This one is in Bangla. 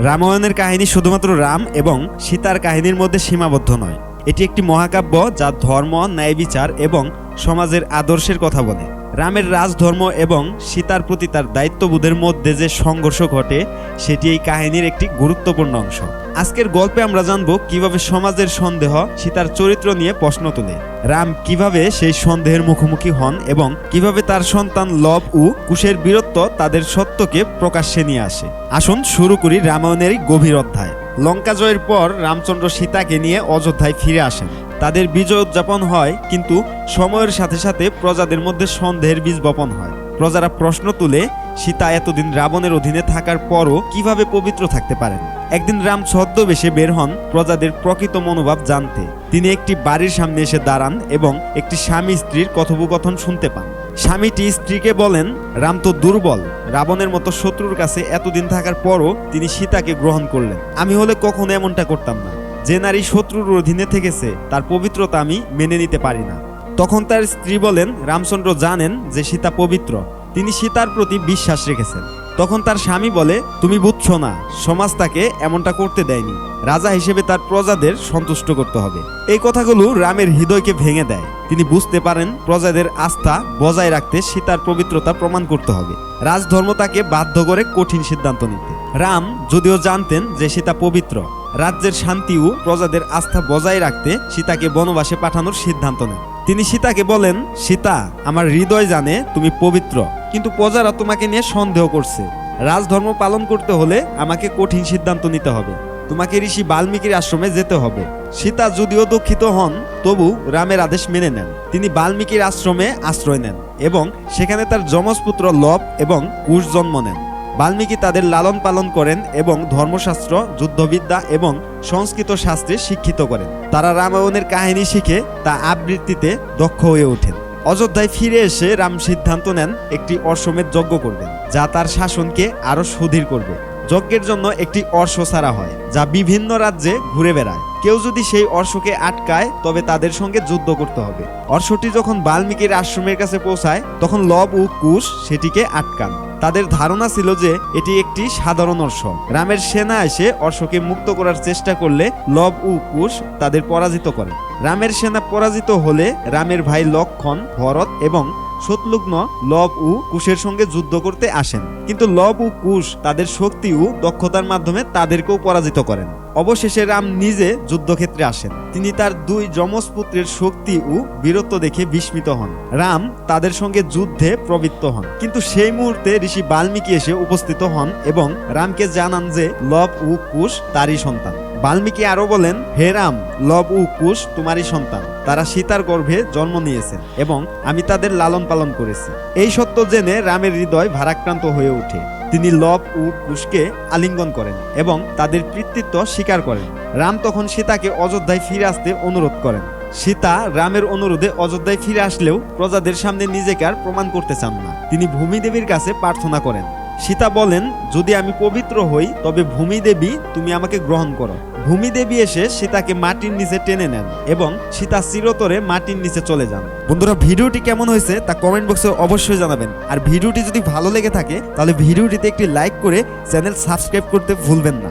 রামায়ণের কাহিনী শুধুমাত্র রাম এবং সীতার কাহিনীর মধ্যে সীমাবদ্ধ নয়। এটি একটি মহাকাব্য যা ধর্ম, ন্যায় বিচার এবং সমাজের আদর্শের কথা বলে। রামের রাজধর্ম এবং সীতার প্রতি তার দায়িত্ববোধের মধ্যে যে সংঘর্ষ ঘটে, সেটি এই কাহিনীর একটি গুরুত্বপূর্ণ অংশ। আজকের গল্পে আমরা জানব কীভাবে সমাজের সন্দেহ সীতার চরিত্র নিয়ে প্রশ্ন তোলে। রাম কীভাবে সেই সন্দেহের মুখোমুখি হন এবং কীভাবে তার সন্তান লব ও কুশের বীরত্ব তাদের সত্যকে প্রকাশ্যে নিয়ে আসে। আসুন শুরু করি রামায়ণের গভীর অধ্যায়। লঙ্কা জয়ের পর রামচন্দ্র সীতাকে নিয়ে অযোধ্যায় ফিরে আসেন। তাদের বিজয় উদযাপন হয়, কিন্তু সময়ের সাথে সাথে প্রজাদের মধ্যে সন্দেহের বীজ বপন হয়। প্রজারা প্রশ্ন তুলে, সীতা এতদিন রাবণের অধীনে থাকার পরও কীভাবে পবিত্র থাকতে পারেন? একদিন রাম ছদ্মবেশে বের হন প্রজাদের প্রকৃত মনোভাব জানতে। তিনি একটি বাড়ির সামনে এসে দাঁড়ান এবং একটি স্বামী স্ত্রীর কথোপকথন শুনতে পান। স্বামীটি স্ত্রীকে বলেন, রাম তো দুর্বল, রাবণের মতো শত্রুর কাছে এতদিন থাকার পরও তিনি সীতাকে গ্রহণ করলেন। আমি হলে কখনো এমনটা করতাম না। যে নারী শত্রুর অধীনে থেকেছে, তার পবিত্রতা আমি মেনে নিতে পারি না। তখন তার স্ত্রী বলেন, রামচন্দ্র জানেন যে সীতা পবিত্র। তিনি সীতার প্রতি বিশ্বাস রেখেছেন। তখন তার স্বামী বলে, তুমি বুঝছ না, সমাজ তাকে এমনটা করতে দেয়নি। রাজা হিসেবে তার প্রজাদের সন্তুষ্ট করতে হবে। এই কথাগুলো রামের হৃদয়কে ভেঙে দেয়। তিনি বুঝতে পারেন, প্রজাদের আস্থা বজায় রাখতে সীতার পবিত্রতা প্রমাণ করতে হবে। রাজধর্ম তাকে বাধ্য করে কঠিন সিদ্ধান্ত নিতে। রাম যদিও জানতেন যে সীতা পবিত্র রাজ্যের শান্তি ও প্রজাদের আস্থা বজায় রাখতে সীতাকে বনবাসে পাঠানোর সিদ্ধান্ত নেন। তিনি সীতাকে বলেন, সীতা, আমার হৃদয় জানে তুমি পবিত্র, কিন্তু প্রজারা তোমাকে নিয়ে সন্দেহ করছে। রাজধর্ম পালন করতে হলে আমাকে কঠিন সিদ্ধান্ত নিতে হবে। তোমাকে ঋষি বাল্মীকির আশ্রমে যেতে হবে। সীতা যদিও দুঃখিত হন, তবু রামের আদেশ মেনে নেন। তিনি বাল্মীকির আশ্রমে আশ্রয় নেন এবং সেখানে তার যমজপুত্র লব এবং কুশ জন্ম নেন। বাল্মীকি তাদের লালন পালন করেন এবং ধর্মশাস্ত্র, যুদ্ধবিদ্যা এবং সংস্কৃত শাস্ত্রে শিক্ষিত করেন। তারা রামায়ণের কাহিনী শিখে তা আবৃত্তিতে দক্ষ হয়ে ওঠেন। অযোধ্যায় ফিরে এসে রাম সিদ্ধান্ত নেন একটি অশ্বমেধ যজ্ঞ করবেন যা তার শাসনকে আরও সুধীর করবে। যজ্ঞের জন্য একটি অর্শ ছাড়া হয়, যা বিভিন্ন রাজ্যে ঘুরে বেড়ায়। কেউ যদি সেই অর্শকে আটকায়, তবে তাদের সঙ্গে যুদ্ধ করতে হবে। অর্শটি যখন বাল্মীকির আশ্রমের কাছে পৌঁছায়, তখন লব ও কুশ সেটিকে আটকান। তাদের ধারণা ছিল যে এটি একটি সাধারণ অর্শ রামের সেনা এসে অর্শকে মুক্ত করার চেষ্টা করলে লব ও কুশ তাদের পরাজিত করে। রামের সেনা পরাজিত হলে রামের ভাই লক্ষণ, ভরত এবং শত্রুঘ্ন লব ও কুশের সঙ্গে যুদ্ধ করতে আসেন। কিন্তু লব ও কুশ তাদের শক্তি ও দক্ষতার মাধ্যমে তাদেরকেও পরাজিত করেন। অবশেষে রাম নিজে যুদ্ধক্ষেত্রে আসেন। তিনি তার দুই যমজ পুত্রের শক্তি ও বীরত্ব দেখে বিস্মিত হন। রাম তাদের সঙ্গে যুদ্ধে প্রবৃত্ত হন। কিন্তু সেই মুহূর্তে ঋষি বাল্মীকি এসে উপস্থিত হন এবং রামকে জানান যে লব ও কুশ তারই সন্তান। বাল্মীকি আরও বলেন, হে রাম, লব ও কুশ তোমারই সন্তান। তারা সীতার গর্ভে জন্ম নিয়েছেন এবং আমি তাদের লালন পালন করেছি। এই সত্য জেনে রামের হৃদয় ভারাক্রান্ত হয়ে ওঠে। তিনি লব ও কুশকে আলিঙ্গন করেন এবং তাদের কৃতিত্ব স্বীকার করেন। রাম তখন সীতাকে অযোধ্যায় ফিরে আসতে অনুরোধ করেন। সীতা রামের অনুরোধে অযোধ্যায় ফিরে আসলেও প্রজাদের সামনে নিজেকে আর প্রমাণ করতে চান না। তিনি ভূমিদেবীর কাছে প্রার্থনা করেন। সীতা বলেন, যদি আমি পবিত্র হই, তবে ভূমি দেবী তুমি আমাকে গ্রহণ করো। ভূমি দেবী এসে সীতাকে মাটির নিচে টেনে নেন এবং সীতা চিরতরে মাটির নিচে চলে যান। বন্ধুরা, ভিডিওটি কেমন হয়েছে তা কমেন্ট বক্সে অবশ্যই জানাবেন। আর ভিডিওটি যদি ভালো লেগে থাকে, তাহলে ভিডিওটিতে একটি লাইক করে চ্যানেল সাবস্ক্রাইব করতে ভুলবেন না।